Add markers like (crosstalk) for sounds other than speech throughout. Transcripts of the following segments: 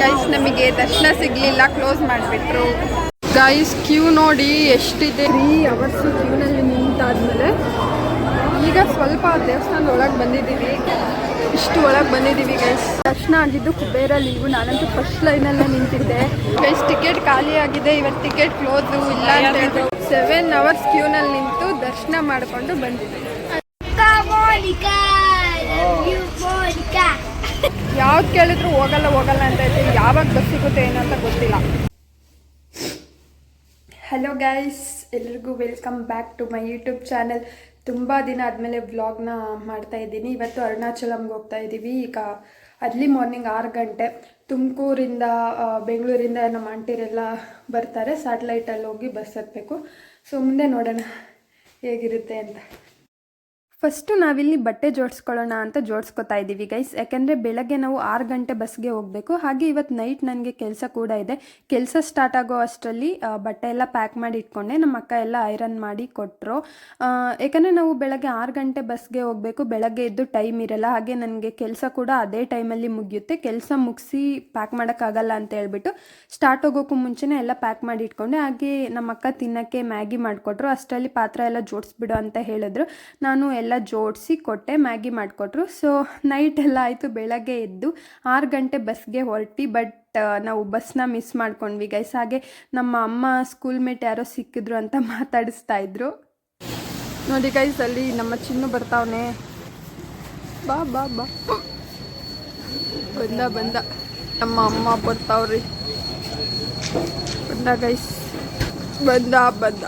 Guys ನಮಗೆ ದರ್ಶನ ಸಿಗ್ಲಿಲ್ಲ ಕ್ಲೋಸ್ ಮಾಡಿಬಿಟ್ರು. ಗೈಸ್ ಕ್ಯೂ ನೋಡಿ ಎಷ್ಟಿದೆ? ತ್ರೀ ಅವರ್ಸು ಕ್ಯೂನಲ್ಲಿ ನಿಂತಾದ್ಮೇಲೆ ಈಗ ಸ್ವಲ್ಪ ದೇವಸ್ಥಾನದ ಒಳಗೆ ಬಂದಿದ್ದೀವಿ. ಇಷ್ಟು ಒಳಗೆ ಬಂದಿದ್ದೀವಿ ಗೈಸ್ ದರ್ಶನ ಆಗಿದ್ದು ಕುಬೇರ ಲೀವು ನಾನಂತೂ ಫಸ್ಟ್ ಲೈನಲ್ಲೇ ನಿಂತಿದ್ದೆ. ಗೈಸ್ ಟಿಕೆಟ್ ಖಾಲಿ ಆಗಿದೆ. ಇವತ್ತು ಟಿಕೆಟ್ ಕ್ಲೋಸು ಇಲ್ಲ ಅಂತ ಹೇಳಿದ್ರು ಸೆವೆನ್ ಅವರ್ಸ್ ಕ್ಯೂನಲ್ಲಿ ನಿಂತು ದರ್ಶನ ಮಾಡಿಕೊಂಡು ಬಂದಿದ್ದೀವಿ ಯಾವ್ದು ಕೇಳಿದ್ರು ಹೋಗಲ್ಲ ಹೋಗಲ್ಲ ಅಂತ ಹೇಳ್ತೀವಿ ಯಾವಾಗ ಬಸ್ ಸಿಗುತ್ತೆ ಏನು ಅಂತ ಗೊತ್ತಿಲ್ಲ. ಹಲೋ ಗೈಸ್ ಎಲ್ರಿಗೂ welcome back to my YouTube channel ತುಂಬ ದಿನ ಆದಮೇಲೆ ವ್ಲಾಗ್ನ ಮಾಡ್ತಾ ಇದ್ದೀನಿ. ಇವತ್ತು ಅರುಣಾಚಲಂಗೆ ಹೋಗ್ತಾ ಇದ್ದೀವಿ ಈಗ ಅರ್ಲಿ ಮಾರ್ನಿಂಗ್ ಆರು ಗಂಟೆ. ತುಮಕೂರಿಂದ ಬೆಂಗಳೂರಿಂದ ನಮ್ಮ ಆಂಟಿರೆಲ್ಲ ಬರ್ತಾರೆ. ಸ್ಯಾಟಲೈಟಲ್ಲಿ ಹೋಗಿ ಬಸ್ ಹತ್ತಬೇಕು ಸೊ ಮುಂದೆ ನೋಡೋಣ ಹೇಗಿರುತ್ತೆ ಅಂತ. ಫಸ್ಟು ನಾವಿಲ್ಲಿ ಬಟ್ಟೆ ಜೋಡಿಸ್ಕೊಳ್ಳೋಣ ಅಂತ ಜೋಡಿಸ್ಕೊತಾ ಇದ್ದೀವಿ ಗೈಸ್ ಯಾಕೆಂದರೆ ಬೆಳಗ್ಗೆ ನಾವು ಆರು ಗಂಟೆ ಬಸ್ಗೆ ಹೋಗಬೇಕು. ಹಾಗೆ ಇವತ್ತು ನೈಟ್ ನನಗೆ ಕೆಲಸ ಕೂಡ ಇದೆ. ಕೆಲಸ ಸ್ಟಾರ್ಟ್ ಆಗೋ ಅಷ್ಟರಲ್ಲಿ ಬಟ್ಟೆ ಎಲ್ಲ ಪ್ಯಾಕ್ ಮಾಡಿ ಇಟ್ಕೊಂಡೆ. ನಮ್ಮ ಅಕ್ಕ ಎಲ್ಲ ಐರನ್ ಮಾಡಿ ಕೊಟ್ಟರು ಯಾಕಂದರೆ ನಾವು ಬೆಳಗ್ಗೆ ಆರು ಗಂಟೆ ಬಸ್ಗೆ ಹೋಗಬೇಕು. ಬೆಳಗ್ಗೆ ಎದ್ದು ಟೈಮ್ ಇರಲ್ಲ. ಹಾಗೆ ನನಗೆ ಕೆಲಸ ಕೂಡ ಅದೇ ಟೈಮಲ್ಲಿ ಮುಗಿಯುತ್ತೆ. ಕೆಲಸ ಮುಗಿಸಿ ಪ್ಯಾಕ್ ಮಾಡೋಕ್ಕಾಗಲ್ಲ ಅಂತ ಹೇಳ್ಬಿಟ್ಟು ಸ್ಟಾರ್ಟ್ ಹೋಗೋಕ್ಕೂ ಮುಂಚೆನೇ ಎಲ್ಲ ಪ್ಯಾಕ್ ಮಾಡಿ ಇಟ್ಕೊಂಡೆ. ಹಾಗೆ ನಮ್ಮ ಅಕ್ಕ ತಿನ್ನೋಕ್ಕೆ ಮ್ಯಾಗಿ ಮಾಡಿಕೊಟ್ರು. ಅಷ್ಟರಲ್ಲಿ ಪಾತ್ರ ಎಲ್ಲ ಜೋಡಿಸ್ಬಿಡು ಅಂತ ಹೇಳಿದ್ರು. ನಾನು ಎಲ್ಲ ಜೋಡಿಸಿ ಕೊಟ್ಟೆ, ಮ್ಯಾಗಿ ಮಾಡಿಕೊಟ್ರು. ಸೊ ನೈಟ್ ಎಲ್ಲ ಆಯಿತು, ಬೆಳಗ್ಗೆ ಎದ್ದು ಆರು ಗಂಟೆ ಬಸ್ಗೆ ಹೊರಟಿ ಬಟ್ ನಾವು ಬಸ್ನ ಮಿಸ್ ಮಾಡ್ಕೊಂಡ್ವಿ ಗೈಸ್ ಹಾಗೆ ನಮ್ಮ ಅಮ್ಮ ಸ್ಕೂಲ್ ಮೇಟ್ ಯಾರೋ ಸಿಕ್ಕಿದ್ರು ಅಂತ (laughs) ಮಾತಾಡಿಸ್ತಾ ಇದ್ರು. ನೋಡಿ ಗೈಸ್ ಅಲ್ಲಿ ನಮ್ಮ ಚಿನ್ನು ಬರ್ತಾವನೆ. ಬಾ ಬಾ ಬಾ. ಬಂದ ಬಂದ. ನಮ್ಮ ಅಮ್ಮ ಬರ್ತಾವ್ರಿ. ಬಂದ ಗೈಸ್ ಬಂದ ಬಂದ.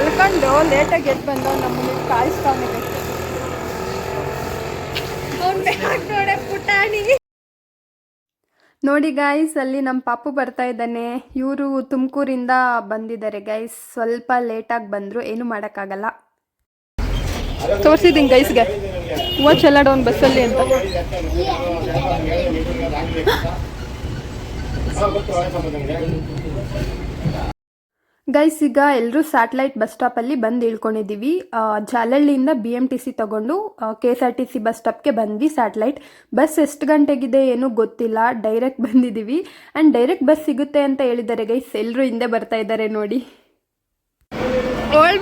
ಮಲ್ಕೊಂಡು ಲೇಟಾಗಿ ಎದ್ದು ಬಂದು ನಮ್ಮನೆ ಕಾಯಿಸ್ತಾವನೆ. ಪುಟಾಣಿ. ನೋಡಿ ಗಾಯ್ಸ್ ಅಲ್ಲಿ ನಮ್ಮ ಪಾಪು ಬರ್ತಾ ಇದ್ದಾನೆ. ಇವರು ತುಮಕೂರಿಂದ ಬಂದಿದ್ದಾರೆ ಗೈಸ್ ಸ್ವಲ್ಪ ಲೇಟಾಗಿ ಬಂದರು ಏನು ಮಾಡೋಕ್ಕಾಗಲ್ಲ. ತೋರಿಸಿದ್ದೀನಿ ಗೈಸ್ಗೆ ಹೂವು ಚೆಲ್ಲಾಡೋನ್ ಬಸ್ಸಲ್ಲಿ ಅಂತ. ಗೈಸ್ ಈಗ ಎಲ್ಲರೂ ಸ್ಯಾಟಲೈಟ್ ಬಸ್ ಸ್ಟಾಪಲ್ಲಿ ಬಂದು ಇಳ್ಕೊಂಡಿದ್ದೀವಿ ಜಾಲಹಳ್ಳಿಯಿಂದ ಬಿ ಎಂ ಟಿ ಸಿ ತಗೊಂಡು K S R T C bus ಸ್ಟಾಪ್ಗೆ ಬಂದ್ವಿ ಸ್ಯಾಟಲೈಟ್ ಬಸ್ ಎಷ್ಟು ಗಂಟೆಗಿದೆ ಏನು ಗೊತ್ತಿಲ್ಲ. ಡೈರೆಕ್ಟ್ ಬಂದಿದ್ದೀವಿ ಆ್ಯಂಡ್ ಡೈರೆಕ್ಟ್ ಬಸ್ ಸಿಗುತ್ತೆ ಅಂತ ಹೇಳಿದ್ದಾರೆ ಗೈಸ್ ಎಲ್ಲರೂ ಹಿಂದೆ ಬರ್ತಾ ಇದ್ದಾರೆ ನೋಡಿ.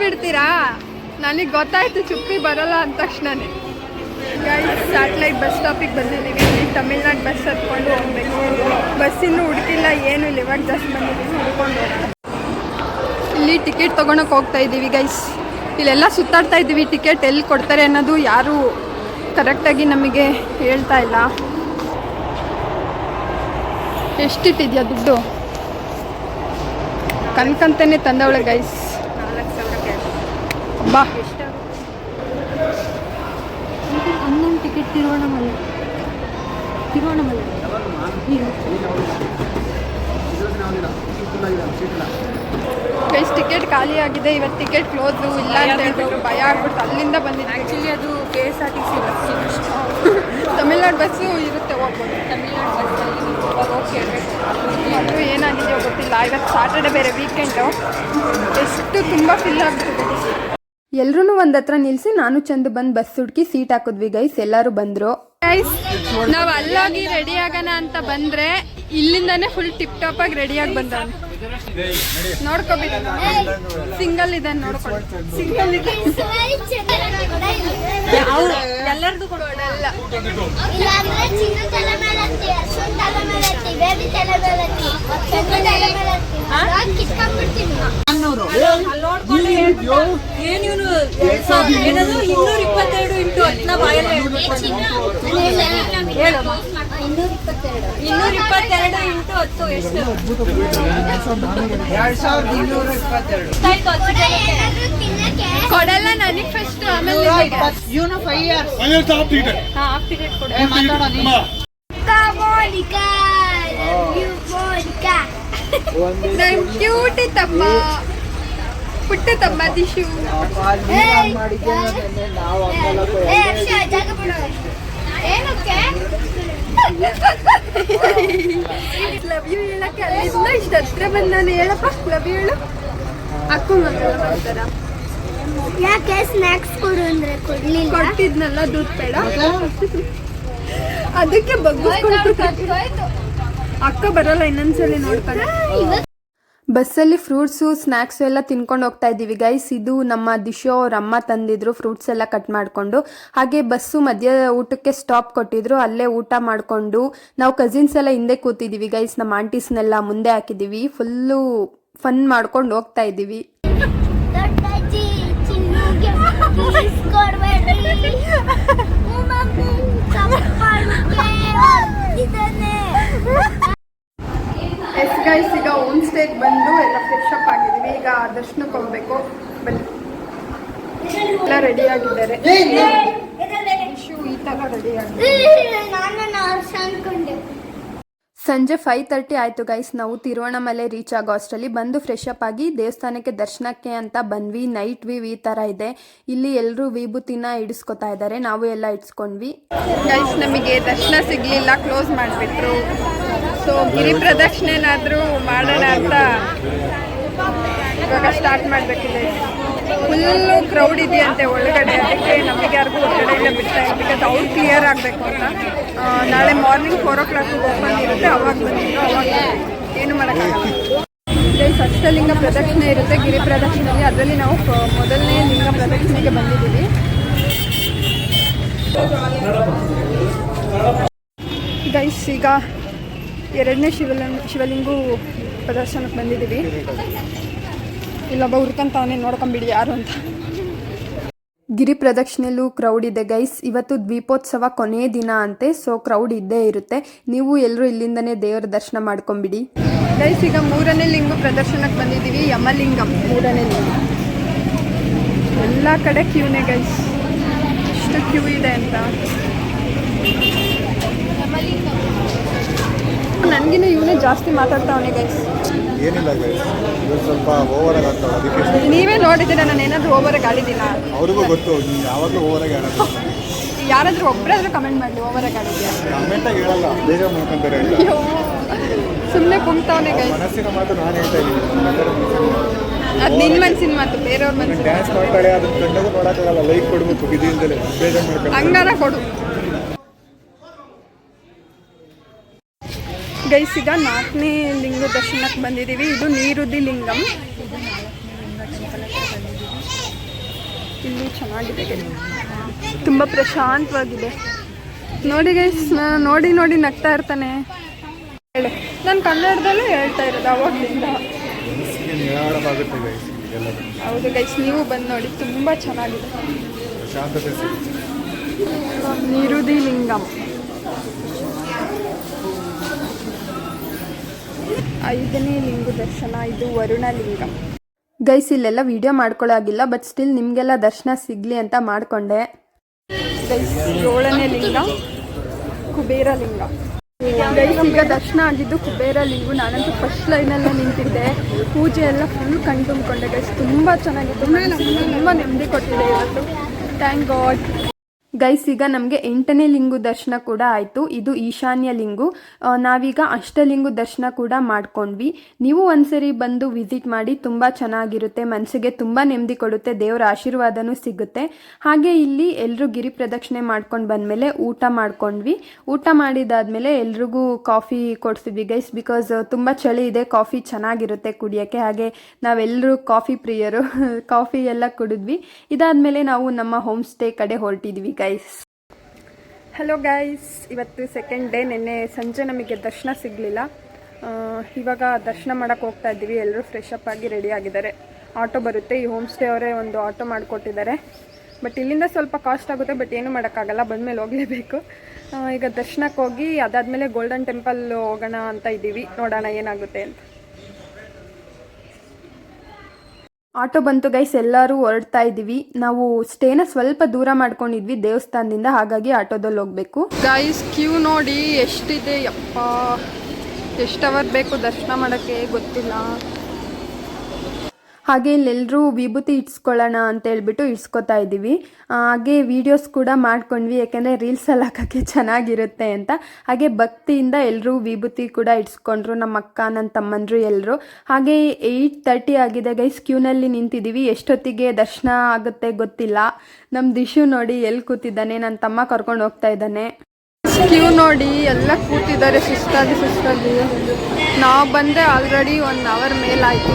ಬಿಡ್ತೀರಾ ನನಗೆ ಗೊತ್ತಾಯ್ತು ಚುಪ್ಪಿ ಬರಲ್ಲ ಅಂದ ತಕ್ಷಣ ಸ್ಯಾಟಲೈಟ್ ಬಸ್ ಸ್ಟಾಪಿಗೆ ಬಂದಿದ್ದೀವಿ ಇಲ್ಲಿ ತಮಿಳ್ನಾಡು ಬಸ್ ಹತ್ಕೊಂಡು ಹೋಗ್ಬೇಕು. ಬಸ್ ಇನ್ನೂ ಹುಡುಕಿಲ್ಲ, ಏನು ಇಲ್ಲ. ಇವಾಗ ಜಸ್ಟ್ ಬಂದಿದ್ದೀವಿ ಹುಡ್ಕೊಂಡು ಇಲ್ಲಿ ಟಿಕೆಟ್ ತೊಗೊಳಕ್ಕೆ ಹೋಗ್ತಾ ಇದ್ದೀವಿ ಗೈಸ್ ಇಲ್ಲೆಲ್ಲ ಸುತ್ತಾಡ್ತಾ ಇದ್ದೀವಿ ಟಿಕೆಟ್ ಎಲ್ಲಿ ಕೊಡ್ತಾರೆ ಅನ್ನೋದು ಯಾರೂ ಕರೆಕ್ಟಾಗಿ ನಮಗೆ ಹೇಳ್ತಾ ಇಲ್ಲ. ಎಷ್ಟಿಟ್ಟಿದ್ಯಾ ದುಡ್ಡು? ಕನ್ಕಂತಾನೆ ತಂದವಳೆ ಗೈಸ್ ಬಾ. ಹನ್ನೊಂದು ticket Tiruvannamalai Tiruvannamalai guys ticket ಖಾಲಿ ಆಗಿದೆ. ಇವತ್ತು ಟಿಕೆಟ್ ಕ್ಲೋಸು ಇಲ್ಲ ಅಂತ ಹೇಳ್ಬಿಟ್ಟು ಭಯ ಆಗ್ಬಿಟ್ಟು ಅಲ್ಲಿಂದ ಬಂದಿದ್ದು ಆ್ಯಕ್ಚುಲಿ ಅದು K S R T C bus Tamil Nadu bus ಇರುತ್ತೆ ಹೋಗ್ಬೋದು. ತಮಿಳ್ನಾಡು ಬಸ್ಸಲ್ಲಿ ಓಕೆ ಅದು ಏನಾಗಿದೆಯೋ ಗೊತ್ತಿಲ್ಲ. ಇವತ್ತು ಸಾಟರ್ಡೆ ಬೇರೆ ವೀಕೆಂಡು ಎಷ್ಟು ತುಂಬ ಫಿಲ್ ಆಗ್ಬಿಟ್ಟಿದೆ. ಎಲ್ರೂ ಒಂದ್ ಹತ್ರ ನಿಲ್ಸಿ ನಾನು ಚಂದ ಬಂದು ಬಸ್ ಹುಡುಕಿ ಸೀಟ್ ಹಾಕಿದ್ವಿ ಗೈಸ್ ಎಲ್ಲರೂ ಬಂದ್ರು. ಗೈಸ್ ನಾವು ಅಲ್ಲೋಗಿ ರೆಡಿ ಆಗೋಣ ಅಂತ ಬಂದ್ರೆ ಇಲ್ಲಿಂದಾನೆ ಫುಲ್ ಟಿಪ್ ಟಾಪ್ ಆಗಿ ರೆಡಿಯಾಗಿ ಬಂದ ನೋಡ್ಕೋಬೇಕು ಸಿಂಗಲ್ ಇದೆ ನೋಡ್ಕೊಂಡು ಸಿಂಗಲ್ ಇದೆ ಎಲ್ಲರದು ಕೊಡೋಣ ಏನು ಇವನು? ಏನದು? ಇನ್ನೂರ ಇಪ್ಪತ್ತೆರಡು ಇಂಟು ಹತ್ತನ ಬಾಯಲ್ಲಿ ಹೇಳು ಇನ್ನೂರ ಇಪ್ಪತ್ತೆರಡು ಇನ್ನೂರ ಇಪ್ಪತ್ತೆರಡು ಇಂಟು ಹತ್ತು ಎಷ್ಟು? ಹತ್ತು ಜನಕ್ಕೆ? ಏನಾದ್ರೂ ತಿನ್ನಕ್ಕೆ ಕೊಡಲ್ಲ ನನಗೆ ಫಸ್ಟ್ ಆಮೇಲೆ ಹಾ ಹಾಫ್ ಟಿಕೆಟ್ ಕೊಡು. ಮೋನಿಕಾ ನನ್. ಕ್ಯೂಟ್ ತಮ್ಮ. ಪುಟ್ಟ ತಮ್ಮ ದಿಶು. ಏನಕ್ಕೆ ಲವ್ ಯು ಹೇಳಕ್ಕೆ ಅಲ್ಲಿಂದ ಇಷ್ಟ ಹತ್ರ ಬಂದಾನೆ ಹೇಳಪ್ಪ ಲವ್ ಯು ಹೇಳು ಅಕ್ಕ ಯಾಕೆ ಸ್ನ್ಯಾಕ್ಸ್ ಕೊಡು ಅಂದ್ರೆ ಕೊಡ್ಲಿಲ್ಲ? ಕೊಟ್ಟಿದ್ನಲ್ಲ ದುಡ್ಡು ಬೇಡ. ಅದಕ್ಕೆ ಬಗ್ಗಿಸ್ಕೊಂಡು ಅಕ್ಕ ಬರಲ್ಲ ಇನ್ನೊಂದ್ಸಲಿ ನೋಡ್ಕೊಂಡು ಬಸ್ಸಲ್ಲಿ ಫ್ರೂಟ್ಸು ಸ್ನ್ಯಾಕ್ಸು ಎಲ್ಲ ತಿನ್ಕೊಂಡು ಹೋಗ್ತಾ ಇದ್ದೀವಿ. ಗೈಸ್ ಇದು ನಮ್ಮ ದಿಶೋ ಅವ್ರ ಅಮ್ಮ ತಂದಿದ್ರು ಫ್ರೂಟ್ಸ್ ಎಲ್ಲ ಕಟ್ ಮಾಡಿಕೊಂಡು. ಹಾಗೆ ಬಸ್ಸು ಮಧ್ಯ ಊಟಕ್ಕೆ ಸ್ಟಾಪ್ ಕೊಟ್ಟಿದ್ರು. ಅಲ್ಲೇ ಊಟ ಮಾಡಿಕೊಂಡು ನಾವು ಕಸಿನ್ಸ್ ಎಲ್ಲ ಹಿಂದೆ ಕೂತಿದ್ದೀವಿ. ಗೈಸ್ ನಮ್ಮ ಆಂಟೀಸ್ನೆಲ್ಲ ಮುಂದೆ ಹಾಕಿದ್ದೀವಿ. ಫುಲ್ಲು ಫನ್ ಮಾಡ್ಕೊಂಡು ಹೋಗ್ತಾ ಇದ್ದೀವಿ. ಎಸ್ ಗೈಸ್ ಈಗ ಹೋಮ್ ಸ್ಟೇಗೆ ಬಂದು ಎಲ್ಲ ಫ್ರೆಶ್ ಅಪ್ ಆಗಿದ್ದೀವಿ. ಈಗ ದರ್ಶನಕ್ಕೆ ಹೋಗ್ಬೇಕು ಬನ್ನಿ. ಎಲ್ಲ ರೆಡಿ ಆಗಿದ್ದಾರೆ. ಈ ಥರ ರೆಡಿ ಆಗಿದೆ. ಸಂಜೆ ಫೈವ್ ತರ್ಟಿ ಆಯಿತು ಗೈಸ್ ನಾವು ತಿರುವಣ್ಣಮಲೆ ರೀಚ್ ಆಗೋ ಅಷ್ಟರಲ್ಲಿ ಬಂದು ಫ್ರೆಶ್ ಅಪ್ ಆಗಿ ದೇವಸ್ಥಾನಕ್ಕೆ ದರ್ಶನಕ್ಕೆ ಅಂತ ಬಂದ್ವಿ. ನೈಟ್ ವಿ ಈ ಥರ ಇದೆ. ಇಲ್ಲಿ ಎಲ್ಲರೂ ವಿಭೂತಿನ ಇಡಿಸ್ಕೊತಾ ಇದ್ದಾರೆ. ನಾವು ಎಲ್ಲ ಇಡ್ಸ್ಕೊಂಡ್ವಿ. ಗೈಸ್ ನಮಗೆ ದರ್ಶನ ಸಿಗಲಿಲ್ಲ. ಕ್ಲೋಸ್ ಮಾಡಿಬಿಟ್ರು. ಸೊ ಗಿರಿ ಪ್ರದಕ್ಷಿಣೆನಾದರೂ ಮಾಡೋಣ ಅಂತ ಇವಾಗ ಸ್ಟಾರ್ಟ್ ಮಾಡಬೇಕಿದೆ. ಫುಲ್ಲು ಕ್ರೌಡ್ ಇದೆಯಂತೆ ಒಳಗಡೆ. ಅದಕ್ಕೆ ನಮಗೆ ಯಾರಿಗೂ ಇಲ್ಲ ಬಿಡ್ತಾ ಇಲ್ಲ ಬಿಕಾಸ್ ಅವ್ರು ಕ್ಲಿಯರ್ ಆಗಬೇಕು ಅಂತ. ನಾಳೆ morning four o'clock open ಇರುತ್ತೆ. ಅವಾಗ ಬಂದಿದ್ದು ಅವಾಗ ಏನು ಮಾಡೋಕ್ಕಾಗಲ್ಲ. ಸಷ್ಟಲಿಂಗ ಪ್ರದಕ್ಷಿಣೆ ಇರುತ್ತೆ. ಗಿರಿ ಪ್ರದಕ್ಷಿಣೆಯಲ್ಲಿ ಅದರಲ್ಲಿ ನಾವು ಮೊದಲನೇ ಲಿಂಗ ಪ್ರದಕ್ಷಿಣೆಗೆ ಬಂದಿದ್ದೀವಿ. ಗೈಸ್ ಈಗ ಎರಡನೇ ಶಿವಲಿಂಗ ಶಿವಲಿಂಗು ಪ್ರದರ್ಶನಕ್ಕೆ ಬಂದಿದ್ದೀವಿ. ಇಲ್ಲೊಬ್ಬ ಹುರ್ಕಂತವನೇ ನೋಡ್ಕೊಂಬಿಡಿ ಯಾರು ಅಂತ. ಗಿರಿ ಪ್ರದಕ್ಷಿಣೆಯಲ್ಲೂ ಕ್ರೌಡ್ ಇದೆ ಗೈಸ್ ಇವತ್ತು ದ್ವೀಪೋತ್ಸವ ಕೊನೆಯ ದಿನ ಅಂತೆ ಸೊ ಕ್ರೌಡ್ ಇದ್ದೇ ಇರುತ್ತೆ. ನೀವು ಎಲ್ಲರೂ ಇಲ್ಲಿಂದನೇ ದೇವರ ದರ್ಶನ ಮಾಡ್ಕೊಂಬಿಡಿ. ಗೈಸ್ ಈಗ ಮೂರನೇ ಲಿಂಗ ಪ್ರದರ್ಶನಕ್ಕೆ ಬಂದಿದ್ದೀವಿ ಯಮಲಿಂಗಂ. ಮೂರನೇ ಲಿಂಗ. ಎಲ್ಲ ಕಡೆ ಕ್ಯೂನೇ ಗೈಸ್ ಇಷ್ಟು ಕ್ಯೂ ಇದೆ ಅಂತ. ನನಗಿನ್ನ ಇವನೇ ಜಾಸ್ತಿ ಮಾತಾಡ್ತಾವನೆ ಗೈಸ್ ಏನಿಲ್ಲ ಗೈಸ್ ಇವ್ರು ಸ್ವಲ್ಪ ಓವರ್ ಆಗಿ ಆಗ್ತಾವೆ ಅದಕ್ಕೆ ನೀವೇ ನೋಡಿದ್ದೀರಾ ನಾನು ಏನಾದರೂ ಓವರಾಗಿ ಆಡಿದ್ದೀನ? ಅವ್ರಿಗೂ ಗೊತ್ತು ನೀವು ಯಾವಾಗಲೂ ಓವರ್ ಆಗಿ ಆಡೋದು. ಯಾರಾದರೂ ಒಬ್ಬರಾದರೂ ಕಮೆಂಟ್ ಮಾಡಲಿ ಓವರಾಗಿ ಆಡಿದ್ಯಾ ಕಮೆಂಟಾಗಿ ಹೇಳಲ್ಲ ಬೇಗ ಮಾಡ್ಕೊಂತಾರೆ ಸುಮ್ಮನೆ ಕುಂತಾವನೆ ಗೈಸ್ ಮನಸ್ಸಿನ ಮಾತು ನಾನು ಹೇಳ್ತಾ ಇದ್ದೀನಿ ಅದು ನಿನ್ನ ಮನ್ಸಿನ ಮಾತು ಬೇರೆಯವ್ರ ಮನ್ಸಿನ ಡ್ಯಾನ್ಸ್ ಮಾಡ್ತಾಳೆ ಅದನ್ನ ಕಂಡಾಗ ನೋಡೋಕ್ಕಾಗಲ್ಲ ಲೈಕ್ ಕೊಡ್ಬೇಕು ಬಿದಿಯಿಂದಲೇ ಬೇಜಾರು ಮಾಡ್ಕೊಂಡು ಹಂಗಾರ ಕೊಡು. ಗೈಸ್ ಈಗ ನಾಲ್ಕನೇ ಲಿಂಗ ದರ್ಶನಕ್ಕೆ ಬಂದಿದ್ದೀವಿ. ಇದು ನೀರುದಿ ಲಿಂಗಂ. ಇಲ್ಲಿ ಚೆನ್ನಾಗಿದೆ. ತುಂಬ ಪ್ರಶಾಂತವಾಗಿದೆ. ನೋಡಿ ಗೈಸ್ ನೋಡಿ ನೋಡಿ ನಗ್ತಾ ಇರ್ತಾನೆ. ಹೇಳಿ. ನಾನು ಕನ್ನಡದಲ್ಲೂ ಹೇಳ್ತಾ ಇರೋದು ಅವಾಗಲಿಂದ. ಹೌದು ಗೈಸ್ ನೀವು ಬಂದು ನೋಡಿ ತುಂಬ ಚೆನ್ನಾಗಿದೆ. ನಿರುದಿ ಲಿಂಗಂ. ಐದನೇ ಲಿಂಗ ದರ್ಶನ ಇದು ವರುಣ ಲಿಂಗ. ಗೈಸ್ ಇಲ್ಲೆಲ್ಲ ವಿಡಿಯೋ ಮಾಡ್ಕೊಳ್ಳೋಗಿಲ್ಲ ಬಟ್ ಸ್ಟಿಲ್ ನಿಮಗೆಲ್ಲ ದರ್ಶನ ಸಿಗಲಿ ಅಂತ ಮಾಡಿಕೊಂಡೆ. ಗೈಸ್ ಏಳನೇ ಲಿಂಗ ಕುಬೇರ ಲಿಂಗ. ಗೈಸ್ ಈಗ ದರ್ಶನ ಆಗಿದ್ದು ಕುಬೇರ ಲಿಂಗು. ನಾನಂತೂ ಫಸ್ಟ್ ಲೈನಲ್ಲೇ ನಿಂತಿದ್ದೆ. ಪೂಜೆ ಎಲ್ಲ ಫುಲ್ ಕಣ್ ತುಂಬಿಕೊಂಡೆ ಗೈಸ್ ತುಂಬ ಚೆನ್ನಾಗಿತ್ತು. ತುಂಬ ನೆಮ್ಮದಿ ಕೊಟ್ಟಿದೆ ಇವತ್ತು. ಥ್ಯಾಂಕ್ ಗಾಡ್ ಗೈಸ್ ಈಗ ನಮಗೆ ಎಂಟನೇ ಲಿಂಗು ದರ್ಶನ ಕೂಡ ಆಯಿತು. ಇದು ಈಶಾನ್ಯ ಲಿಂಗು. ನಾವೀಗ ಅಷ್ಟಲಿಂಗು ದರ್ಶನ ಕೂಡ ಮಾಡ್ಕೊಂಡ್ವಿ. ನೀವು ಒಂದ್ಸರಿ ಬಂದು ವಿಸಿಟ್ ಮಾಡಿ, ತುಂಬ ಚೆನ್ನಾಗಿರುತ್ತೆ ಮನಸ್ಸಿಗೆ ತುಂಬ ನೆಮ್ಮದಿ ಕೊಡುತ್ತೆ, ದೇವರ ಆಶೀರ್ವಾದನೂ ಸಿಗುತ್ತೆ. ಹಾಗೆ ಇಲ್ಲಿ ಎಲ್ಲರೂ ಗಿರಿ ಪ್ರದಕ್ಷಿಣೆ ಮಾಡ್ಕೊಂಡು ಬಂದಮೇಲೆ ಊಟ ಮಾಡ್ಕೊಂಡ್ವಿ. ಊಟ ಮಾಡಿದಾದ್ಮೇಲೆ ಎಲ್ರಿಗೂ ಕಾಫಿ ಕೊಡ್ಸಿದ್ವಿ ಗೈಸ್ ಬಿಕಾಸ್ ತುಂಬ ಚಳಿ ಇದೆ, ಕಾಫಿ ಚೆನ್ನಾಗಿರುತ್ತೆ ಕುಡಿಯೋಕ್ಕೆ. ಹಾಗೆ ನಾವೆಲ್ಲರೂ ಕಾಫಿ ಪ್ರಿಯರು, (laughs) ಕಾಫಿ ಎಲ್ಲ ಕುಡಿದ್ವಿ. ಇದಾದಮೇಲೆ ನಾವು ನಮ್ಮ ಹೋಮ್ ಸ್ಟೇ ಕಡೆ ಹೊರಟಿದ್ವಿ ಗೈಸ್ ಹಲೋ ಗೈಸ್ ಇವತ್ತು ಸೆಕೆಂಡ್ ಡೇ ನಿನ್ನೆ ಸಂಜೆ ನಮಗೆ ದರ್ಶನ ಸಿಗಲಿಲ್ಲ. ಇವಾಗ ದರ್ಶನ ಮಾಡೋಕ್ಕೆ ಹೋಗ್ತಾ ಇದ್ದೀವಿ. ಎಲ್ಲರೂ ಫ್ರೆಶ್ ಅಪ್ ಆಗಿ ರೆಡಿ ಆಗಿದ್ದಾರೆ. ಆಟೋ ಬರುತ್ತೆ. ಈ ಹೋಮ್ ಸ್ಟೇ ಅವರೇ ಒಂದು ಆಟೋ ಮಾಡಿಕೊಟ್ಟಿದ್ದಾರೆ. ಬಟ್ ಇಲ್ಲಿಂದ ಸ್ವಲ್ಪ ಕಾಸ್ಟ್ ಆಗುತ್ತೆ. ಬಟ್ ಏನು ಮಾಡೋಕ್ಕಾಗಲ್ಲ. ಬಂದಮೇಲೆ ಹೋಗಲೇಬೇಕು. ಈಗ ದರ್ಶನಕ್ಕೆ ಹೋಗಿ ಅದಾದಮೇಲೆ ಗೋಲ್ಡನ್ ಟೆಂಪಲ್ ಹೋಗೋಣ ಅಂತ ಇದ್ದೀವಿ. ನೋಡೋಣ ಏನಾಗುತ್ತೆ ಅಂತ. ಆಟೋ ಬಂತು ಗೈಸ್ ಎಲ್ಲರೂ ಹೊರಡ್ತಾ ಇದ್ದೀವಿ. ನಾವು ಸ್ಟೇನ ಸ್ವಲ್ಪ ದೂರ ಮಾಡ್ಕೊಂಡಿದ್ವಿ ದೇವಸ್ಥಾನದಿಂದ, ಹಾಗಾಗಿ ಆಟೋದಲ್ಲಿ ಹೋಗ್ಬೇಕು. ಗೈಸ್ ಕ್ಯೂ ನೋಡಿ ಎಷ್ಟಿದೆ ಯಪ್ಪ. ಎಷ್ಟು ಅವರ್ ಬೇಕು ದರ್ಶನ ಮಾಡೋಕ್ಕೆ ಗೊತ್ತಿಲ್ಲ. ಹಾಗೆ ಇಲ್ಲೆಲ್ಲರೂ ವಿಭೂತಿ ಇಟ್ಸ್ಕೊಳ್ಳೋಣ ಅಂತ ಹೇಳ್ಬಿಟ್ಟು ಇಡ್ಸ್ಕೊತಾ ಇದ್ದೀವಿ. ಹಾಗೆ ವಿಡಿಯೋಸ್ ಕೂಡ ಮಾಡ್ಕೊಂಡ್ವಿ, ಯಾಕೆಂದರೆ ರೀಲ್ಸಲ್ಲಿ ಹಾಕೋಕ್ಕೆ ಚೆನ್ನಾಗಿರುತ್ತೆ ಅಂತ. ಹಾಗೆ ಭಕ್ತಿಯಿಂದ ಎಲ್ಲರೂ ವಿಭೂತಿ ಕೂಡ ಇಡ್ಸ್ಕೊಂಡ್ರು, ನಮ್ಮ ಅಕ್ಕ, ನನ್ನ ತಮ್ಮಂದರು ಎಲ್ಲರೂ ಹಾಗೆ ಏಯ್ಟ್ ತರ್ಟಿ ಆಗಿದೆ ಗೈಸ್ ಕ್ಯೂನಲ್ಲಿ ನಿಂತಿದ್ದೀವಿ. ಎಷ್ಟೊತ್ತಿಗೆ ದರ್ಶನ ಆಗುತ್ತೆ ಗೊತ್ತಿಲ್ಲ. ನಮ್ಮ ದಿಶು ನೋಡಿ ಎಲ್ಲಿ ಕೂತಿದ್ದಾನೆ ನನ್ನ ತಮ್ಮ ಕರ್ಕೊಂಡು ಹೋಗ್ತಾ ಇದ್ದಾನೆ. ಕ್ಯೂ ನೋಡಿ ಎಲ್ಲ ಕೂತಿದ್ದಾರೆ, ಸುಸ್ತಾಗಿ ಸುಸ್ತಾಗಿ. ನಾವು ಬಂದರೆ ಆಲ್ರೆಡಿ ಒನ್ ಅವರ್ ಮೇಲಾಯಿತು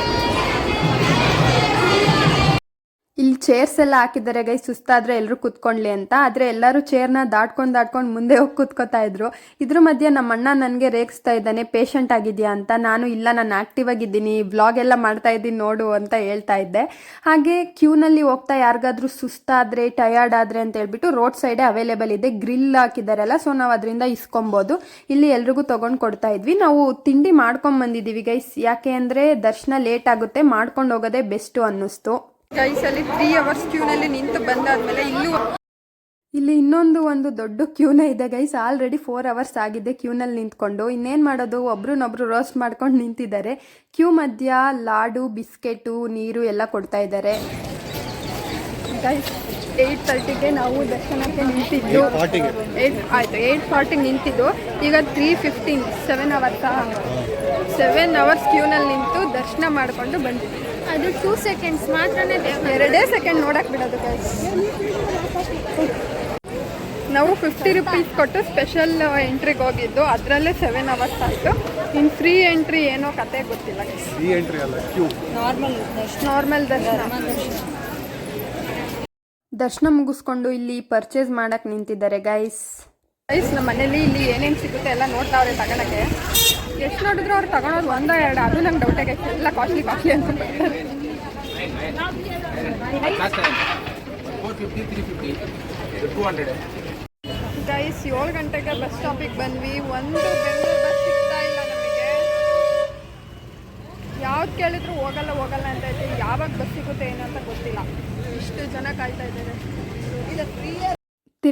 ಇಲ್ಲಿ ಚೇರ್ಸ್ ಎಲ್ಲ ಹಾಕಿದ್ದಾರೆ ಗೈ ಸುಸ್ತಾದ್ರೆ ಎಲ್ಲರೂ ಕೂತ್ಕೊಳ್ಳಿ ಅಂತ. ಆದರೆ ಎಲ್ಲರೂ ಚೇರ್ನ ದಾಟ್ಕೊಂಡು ದಾಟ್ಕೊಂಡು ಮುಂದೆ ಹೋಗಿ ಕುತ್ಕೋತಾ ಇದ್ರು. ಇದ್ರ ಮಧ್ಯೆ ನಮ್ಮ ಅಣ್ಣ ನನಗೆ ರೇಗಿಸ್ತಾ ಇದ್ದಾನೆ ಪೇಷಂಟ್ ಆಗಿದೆಯಾ ಅಂತ. ನಾನು ಇಲ್ಲ, ನಾನು ಆ್ಯಕ್ಟಿವ್ ಆಗಿದ್ದೀನಿ. ವ್ಲಾಗ್ ಎಲ್ಲ ಮಾಡ್ತಾ ಇದ್ದೀನಿ, ನೋಡು ಅಂತ ಹೇಳ್ತಾ ಇದ್ದೆ. ಹಾಗೆ ಕ್ಯೂನಲ್ಲಿ ಹೋಗ್ತಾ ಯಾರಿಗಾದ್ರೂ ಸುಸ್ತಾದರೆ ಟಯರ್ಡ್ ಆದರೆ ಅಂತ ಹೇಳ್ಬಿಟ್ಟು ರೋಡ್ ಸೈಡೇ ಅವೈಲೇಬಲ್ ಇದೆ ಗ್ರಿಲ್ ಹಾಕಿದ್ದಾರಲ್ಲ ಸೊ ನಾವು ಅದರಿಂದ ಇಸ್ಕೊಬೋದು. ಇಲ್ಲಿ ಎಲ್ರಿಗೂ ತೊಗೊಂಡು ಕೊಡ್ತಾ ಇದ್ವಿ. ನಾವು ತಿಂಡಿ ಮಾಡ್ಕೊಂಡ್ ಬಂದಿದ್ದೀವಿ ಗೈಸ್ ಯಾಕೆ ಅಂದರೆ ದರ್ಶನ ಲೇಟ್ ಆಗುತ್ತೆ, ಮಾಡ್ಕೊಂಡು ಹೋಗೋದೇ ಬೆಸ್ಟು ಅನ್ನಿಸ್ತು. ಅಲ್ಲಿ ತ್ರೀ ಅವರ್ಸ್ ಕ್ಯೂನಲ್ಲಿ ನಿಂತು ಬಂದಾದ್ಮೇಲೆ ಇಲ್ಲೂ ಇಲ್ಲಿ ಇನ್ನೊಂದು ಒಂದು ದೊಡ್ಡ ಕ್ಯೂನೇ ಇದೆ ಗೈಸ್ ಆಲ್ರೆಡಿ ಫೋರ್ ಅವರ್ಸ್ ಆಗಿದೆ ಕ್ಯೂನಲ್ಲಿ ನಿಂತ್ಕೊಂಡು. ಇನ್ನೇನು ಮಾಡೋದು? ಒಬ್ರನ್ನೊಬ್ರು ರೋಸ್ಟ್ ಮಾಡ್ಕೊಂಡು ನಿಂತಿದ್ದಾರೆ. ಕ್ಯೂ ಮಧ್ಯ ಲಾಡು ಬಿಸ್ಕೆಟು ನೀರು ಎಲ್ಲ ಕೊಡ್ತಾ ಇದ್ದಾರೆ. ಗೈಸ್ ಏಯ್ಟ್ ತರ್ಟಿಗೆ ನಾವು ದರ್ಶನಕ್ಕೆ ನಿಂತಿದ್ದು. ಆಯ್ತು ಏಯ್ಟ್ ಆಯಿತು ಏಯ್ಟ್ ಫಾರ್ಟಿಗೆ ನಿಂತಿದ್ದು. ಈಗ ತ್ರೀ ಫಿಫ್ಟೀನ್ ಸೆವೆನ್ ಅವರ್ಸಾ ಸೆವೆನ್ ಅವರ್ಸ್ ಕ್ಯೂನಲ್ಲಿ ನಿಂತು ದರ್ಶನ ಮಾಡಿಕೊಂಡು ಬಂದಿದ್ವಿ ಅದು ಟೂ ಸೆಕೆಂಡ್ಸ್ ಮಾತ್ರನೇ ಎರಡೇ ಸೆಕೆಂಡ್ ನೋಡಕ್ ಬಿಡೋದು ಗೈಸ್ ನಾವು ಫಿಫ್ಟಿ ರುಪೀಸ್ ಕೊಟ್ಟು ಸ್ಪೆಷಲ್ ಎಂಟ್ರಿಗೆ ಹೋಗಿದ್ದು. ಅದರಲ್ಲೇ ಸೆವೆನ್ ಅವರ್ಸ್ ಆಯಿತು. ಇನ್ನು ಫ್ರೀ ಎಂಟ್ರಿ ಏನೋ ಕತೆ ಗೊತ್ತಿಲ್ಲ ಫ್ರೀ ಈ ಎಂಟ್ರಿ ಅಲ್ಲ ಕ್ಯೂ ನಾರ್ಮಲ್ ದರ್ಶನ. ನಾರ್ಮಲ್ ದರ್ಶನ. ದರ್ಶನ. ಮುಗಿಸ್ಕೊಂಡು ಇಲ್ಲಿ ಪರ್ಚೇಸ್ ಮಾಡಕ್ ನಿಂತಿದ್ದಾರೆ ಗೈಸ್ ಗೈಸ್ ನಮ್ಮ ಮನೇಲಿ ಇಲ್ಲಿ ಏನೇನು ಸಿಗುತ್ತೆ ಎಲ್ಲ ನೋಡ್ತಾವ್ರೆ ತಗೊಳಕ್ಕೆ. ಎಷ್ಟು ನೋಡಿದ್ರು ಅವ್ರು ತಗೊಳೋದು ಒಂದ ಎರಡು, ಅದು ನಂಗೆ ಡೌಟ್ ಆಗೈತೆ. ಎಲ್ಲ ಕಾಸ್ಟ್ಲಿ ಕಾಸ್ಟ್ಲಿ ಅಂತ ಗೈಸ್ ಏಳು ಗಂಟೆಗೆ ಬಸ್ ಸ್ಟಾಪಿಗೆ ಬಂದ್ವಿ. ಒಂದು ಸಿಗ್ತಾ ಇಲ್ಲ ನಮಗೆ. ಯಾವ್ದು ಕೇಳಿದ್ರು ಹೋಗಲ್ಲ ಹೋಗಲ್ಲ ಅಂತ ಇದ್ದೀವಿ ಯಾವಾಗ ಬಸ್ ಸಿಗುತ್ತೆ ಏನು ಅಂತ ಗೊತ್ತಿಲ್ಲ. ಇಷ್ಟು ಜನ ಕಾಯ್ತಾ ಇದ್ದಾರೆ.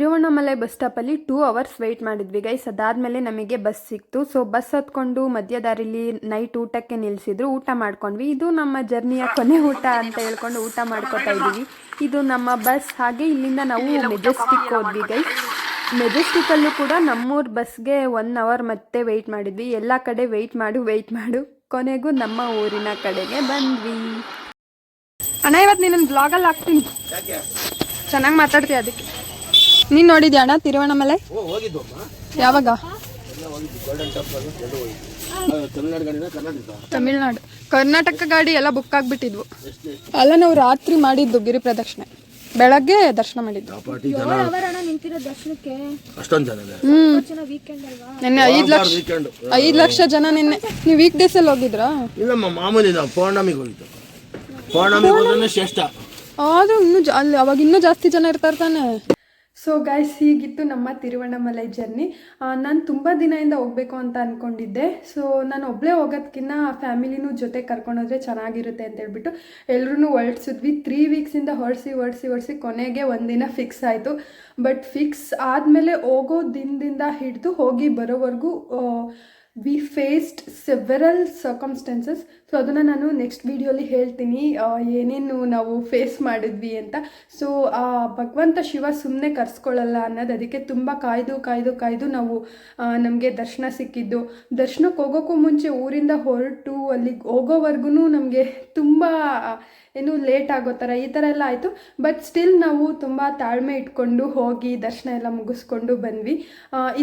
ತಿರುವಣ್ಣಾಮಲೈ ಬಸ್ ಸ್ಟಾಪಲ್ಲಿ ಟೂ ಅವರ್ಸ್ ವೆಯ್ಟ್ ಮಾಡಿದ್ವಿ ಗೈಸ್. ಅದಾದಮೇಲೆ ನಮಗೆ ಬಸ್ ಸಿಕ್ತು. ಸೊ ಬಸ್ ಹತ್ಕೊಂಡು ಮಧ್ಯದಾರಿಲಿ ನೈಟ್ ಊಟಕ್ಕೆ ನಿಲ್ಲಿಸಿದ್ರು ಊಟ ಮಾಡ್ಕೊಂಡ್ವಿ. ಇದು ನಮ್ಮ ಜರ್ನಿಯ ಕೊನೆ ಊಟ ಅಂತ ಹೇಳ್ಕೊಂಡು ಊಟ ಮಾಡ್ಕೊತಾ ಇದ್ದೀವಿ. ಇದು ನಮ್ಮ ಬಸ್. ಹಾಗೆ ಇಲ್ಲಿಂದ ನಾವು ಮೆಜೆಸ್ಟಿಕ್ ಹೋದ್ವಿ ಗೈಸ್. ಮೆಜೆಸ್ಟಿಕಲ್ಲೂ ಕೂಡ ನಮ್ಮೂರ ಬಸ್ಗೆ ಒನ್ ಅವರ್ ಮತ್ತೆ ವೆಯ್ಟ್ ಮಾಡಿದ್ವಿ. ಎಲ್ಲ ಕಡೆ ವೆಯ್ಟ್ ಮಾಡು ವೆಯ್ಟ್ ಮಾಡು. ಕೊನೆಗೂ ನಮ್ಮ ಊರಿನ ಕಡೆಗೆ ಬಂದ್ವಿ. ಅಣ್ಣ ಇವತ್ತು ನೀನು ಬ್ಲಾಗಲ್ಲಿ ಹಾಕ್ತೀನಿ. ಚೆನ್ನಾಗಿ ಮಾತಾಡ್ತೀಯ ಅದಕ್ಕೆ. ನೀನು ನೋಡಿದ್ಯಾ ಅಣ್ಣ ತಿರುವಣ್ಣಾಮಲೈ ಯಾವಾಗ? ತಮಿಳ್ನಾಡು ಕರ್ನಾಟಕ. ಗಾಡಿ ಎಲ್ಲ ಬುಕ್ ಆಗ್ಬಿಟ್ಟಿದ್ವು. ಅಲ್ಲ ನಾವು ರಾತ್ರಿ ಮಾಡಿದ್ದು ಗಿರಿ ಪ್ರದಕ್ಷಿಣೆ. ಬೆಳಗ್ಗೆ ದರ್ಶನ ಮಾಡಿದ್ದು. ನಿನ್ನೆ ಐದು ಲಕ್ಷ ಐದ್ ಲಕ್ಷ ಜನ ನಿನ್ನೆ. ನೀವು ವೀಕ್ ಡೇಸಲ್ಲಿ ಹೋಗಿದ್ರಾ? ಇಲ್ಲಮ್ಮ ಮಾಮೂಲಿ ನಾವು ಪೌರ್ಣಮಿಗೆ ಹೋಗಿದ್ದು. ಪೌರ್ಣಮಿಗೆ ಹೋದ್ರೆ ಶ್ರೇಷ್ಠ. ಆದ್ರೂ ಇನ್ನೂ ಜಾ ಅಲ್ಲಿ ಅವಾಗ ಇನ್ನೂ ಜಾಸ್ತಿ ಜನ ಇರ್ತಾರೆ ತಾನೆ. ಸೊ ಗೈಸ್ ಹೀಗಿತ್ತು ನಮ್ಮ ತಿರುವಣ್ಣಾಮಲೈ ಜರ್ನಿ ನಾನು ತುಂಬ ದಿನದಿಂದ ಹೋಗಬೇಕು ಅಂತ ಅಂದ್ಕೊಂಡಿದ್ದೆ ಸೊ ನಾನು ಒಬ್ಬಳೇ ಹೋಗೋದಕ್ಕಿಂತ ಫ್ಯಾಮಿಲಿನೂ ಜೊತೆ ಕರ್ಕೊಂಡೋದ್ರೆ ಚೆನ್ನಾಗಿರುತ್ತೆ ಅಂತ ಹೇಳ್ಬಿಟ್ಟು ಎಲ್ಲರೂ ಹೊರಡ್ಸಿದ್ವಿ ತ್ರೀ ವೀಕ್ಸಿಂದ ಹೊರಡಿಸಿ ಹೊರಡಿಸಿ ಹೊರಡಿಸಿ ಕೊನೆಗೆ ಒಂದಿನ ಫಿಕ್ಸ್ ಆಯಿತು. ಬಟ್ ಫಿಕ್ಸ್ ಆದಮೇಲೆ ಹೋಗೋ ದಿನದಿಂದ ಹಿಡಿದು ಹೋಗಿ ಬರೋವರೆಗೂ we faced several circumstances so ಅದನ್ನು ನಾನು ನೆಕ್ಸ್ಟ್ ವಿಡಿಯೋಲಿ ಹೇಳ್ತೀನಿ. ಏನೇನು ನಾವು ಫೇಸ್ ಮಾಡಿದ್ವಿ ಅಂತ. ಸೊ ಭಗವಂತ ಶಿವ ಸುಮ್ಮನೆ ಕರ್ಸ್ಕೊಳ್ಳಲ್ಲ ಅನ್ನೋದು ಅದಕ್ಕೆ ತುಂಬ ಕಾಯ್ದು ಕಾಯ್ದು ಕಾಯ್ದು ನಾವು ನಮಗೆ ದರ್ಶನ ಸಿಕ್ಕಿದ್ದು. ದರ್ಶನಕ್ಕೆ ಹೋಗೋಕ್ಕೂ ಮುಂಚೆ ಊರಿಂದ ಹೊರಟು ಅಲ್ಲಿಗೆ ಹೋಗೋವರೆಗೂ ನಮಗೆ ತುಂಬ ಏನು ಲೇಟ್ ಆಗೋ ಥರ ಈ ಥರ ಎಲ್ಲ ಆಯಿತು. ಬಟ್ ಸ್ಟಿಲ್ ನಾವು ತುಂಬ ತಾಳ್ಮೆ ಇಟ್ಕೊಂಡು ಹೋಗಿ ದರ್ಶನ ಎಲ್ಲ ಮುಗಿಸ್ಕೊಂಡು ಬಂದ್ವಿ.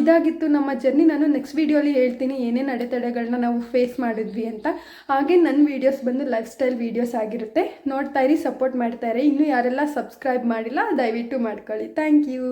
ಇದಾಗಿತ್ತು ನಮ್ಮ ಜರ್ನಿ ನಾನು ನೆಕ್ಸ್ಟ್ ವೀಡಿಯೋಲಿ ಹೇಳ್ತೀನಿ ಏನೇನು ಅಡೆತಡೆಗಳನ್ನ ನಾವು ಫೇಸ್ ಮಾಡಿದ್ವಿ ಅಂತ. ಹಾಗೆ ನನ್ನ ವೀಡಿಯೋಸ್ ಬಂದು ಲೈಫ್ ಸ್ಟೈಲ್ ವೀಡಿಯೋಸ್ ಆಗಿರುತ್ತೆ. ನೋಡ್ತಾ ಇರಿ ಸಪೋರ್ಟ್ ಮಾಡ್ತಾ ಇರಿ. ಇನ್ನೂ ಯಾರೆಲ್ಲ ಸಬ್ಸ್ಕ್ರೈಬ್ ಮಾಡಿಲ್ಲ, ದಯವಿಟ್ಟು ಮಾಡ್ಕೊಳ್ಳಿ. Thank you